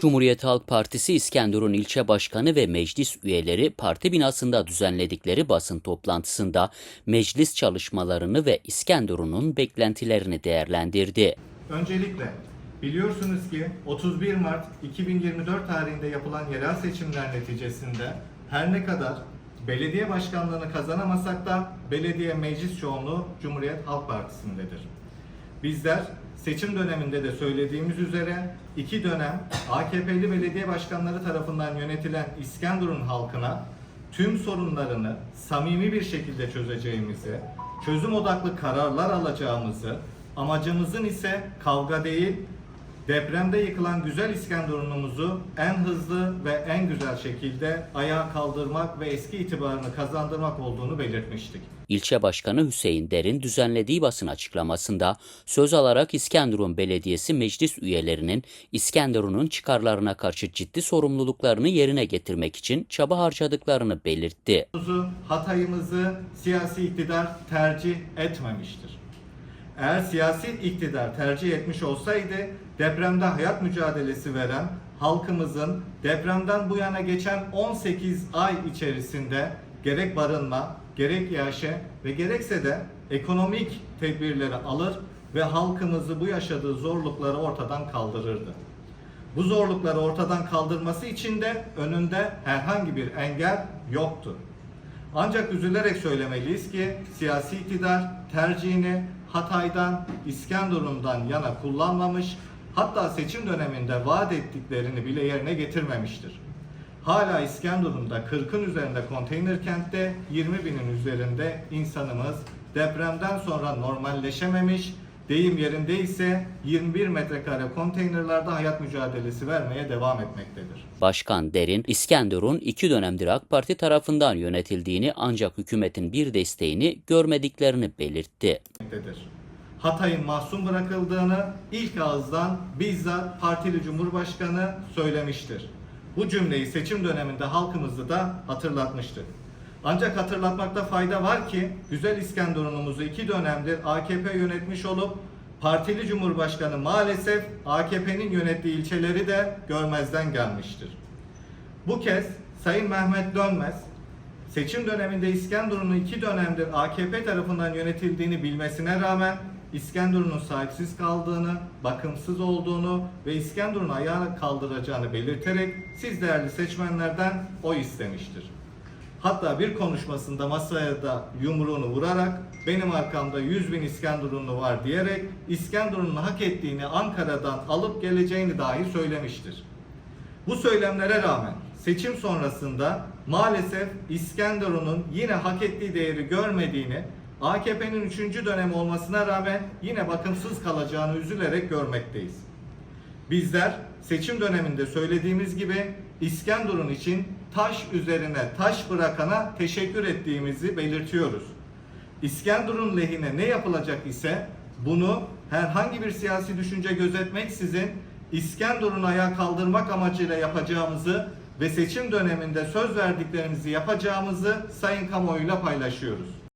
Cumhuriyet Halk Partisi İskenderun ilçe başkanı ve meclis üyeleri parti binasında düzenledikleri basın toplantısında meclis çalışmalarını ve İskenderun'un beklentilerini değerlendirdi. Öncelikle biliyorsunuz ki 31 Mart 2024 tarihinde yapılan yerel seçimler neticesinde her ne kadar belediye başkanlığını kazanamasak da belediye meclis çoğunluğu Cumhuriyet Halk Partisi'ndedir. Bizler seçim döneminde de söylediğimiz üzere iki dönem AKP'li belediye başkanları tarafından yönetilen İskenderun halkına tüm sorunlarını samimi bir şekilde çözeceğimizi, çözüm odaklı kararlar alacağımızı, amacımızın ise kavga değil, depremde yıkılan güzel İskenderun'umuzu en hızlı ve en güzel şekilde ayağa kaldırmak ve eski itibarını kazandırmak olduğunu belirtmiştik. İlçe Başkanı Hüseyin Derin düzenlediği basın açıklamasında söz alarak İskenderun Belediyesi meclis üyelerinin İskenderun'un çıkarlarına karşı ciddi sorumluluklarını yerine getirmek için çaba harcadıklarını belirtti. Hatay'ımızı, siyasi iktidar tercih etmemiştir. Eğer siyasi iktidar tercih etmiş olsaydı depremde hayat mücadelesi veren halkımızın depremden bu yana geçen 18 ay içerisinde gerek barınma, gerek yaşe ve gerekse de ekonomik tedbirleri alır ve halkımızı bu yaşadığı zorlukları ortadan kaldırırdı. Bu zorlukları ortadan kaldırması için de önünde herhangi bir engel yoktu. Ancak üzülerek söylemeliyiz ki siyasi iktidar tercihini Hatay'dan, İskenderun'dan yana kullanmamış, hatta seçim döneminde vaat ettiklerini bile yerine getirmemiştir. Hala İskenderun'da 40'ın üzerinde konteyner kentte 20 binin üzerinde insanımız depremden sonra normalleşememiş, deyim yerindeyse 21 metrekare konteynerlarda hayat mücadelesi vermeye devam etmektedir. Başkan Derin, İskenderun iki dönemdir AK Parti tarafından yönetildiğini ancak hükümetin bir desteğini görmediklerini belirtti. Hatay'ın mahzun bırakıldığını ilk ağızdan bizzat partili cumhurbaşkanı söylemiştir. Bu cümleyi seçim döneminde halkımızı da hatırlatmıştır. Ancak hatırlatmakta fayda var ki güzel İskenderun'umuzu iki dönemdir AKP yönetmiş olup partili cumhurbaşkanı maalesef AKP'nin yönettiği ilçeleri de görmezden gelmiştir. Bu kez Sayın Mehmet Dönmez seçim döneminde İskenderun'un iki dönemdir AKP tarafından yönetildiğini bilmesine rağmen İskenderun'un sahipsiz kaldığını, bakımsız olduğunu ve İskenderun'u ayağa kaldıracağını belirterek siz değerli seçmenlerden oy istemiştir. Hatta bir konuşmasında masaya da yumruğunu vurarak benim arkamda 100 bin İskenderunlu var diyerek İskenderun'un hak ettiğini Ankara'dan alıp geleceğini dahi söylemiştir. Bu söylemlere rağmen seçim sonrasında maalesef İskenderun'un yine hak ettiği değeri görmediğini, AKP'nin 3. dönem olmasına rağmen yine bakımsız kalacağını üzülerek görmekteyiz. Bizler seçim döneminde söylediğimiz gibi İskenderun için taş üzerine taş bırakana teşekkür ettiğimizi belirtiyoruz. İskenderun lehine ne yapılacak ise bunu herhangi bir siyasi düşünce gözetmeksizin İskenderun'u ayağa kaldırmak amacıyla yapacağımızı ve seçim döneminde söz verdiklerimizi yapacağımızı sayın kamuoyuyla paylaşıyoruz.